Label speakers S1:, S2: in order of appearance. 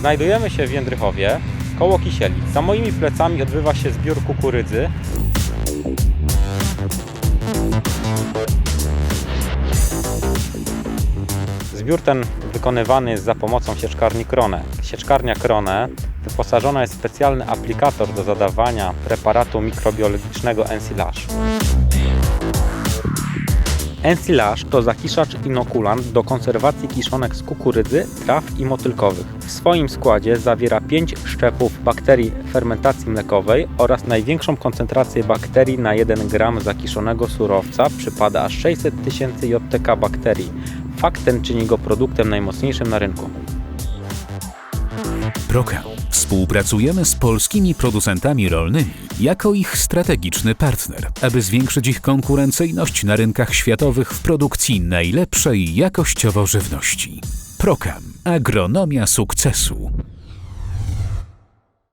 S1: Znajdujemy się w Jędrychowie, koło Kisielic. Za moimi plecami odbywa się zbiór kukurydzy. Zbiór ten wykonywany jest za pomocą sieczkarni Krone. Sieczkarnia Krone wyposażona jest w specjalny aplikator do zadawania preparatu mikrobiologicznego Ensilage. Ensilage to zakiszacz inokulant do konserwacji kiszonek z kukurydzy, traw i motylkowych. W swoim składzie zawiera 5 szczepów bakterii fermentacji mlekowej oraz największą koncentrację bakterii na 1 gram zakiszonego surowca przypada aż 600 tysięcy JTK bakterii. Fakt ten czyni go produktem najmocniejszym na rynku.
S2: Proka. Współpracujemy z polskimi producentami rolnymi jako ich strategiczny partner, aby zwiększyć ich konkurencyjność na rynkach światowych w produkcji najlepszej jakościowo żywności. Prokam. Agronomia sukcesu.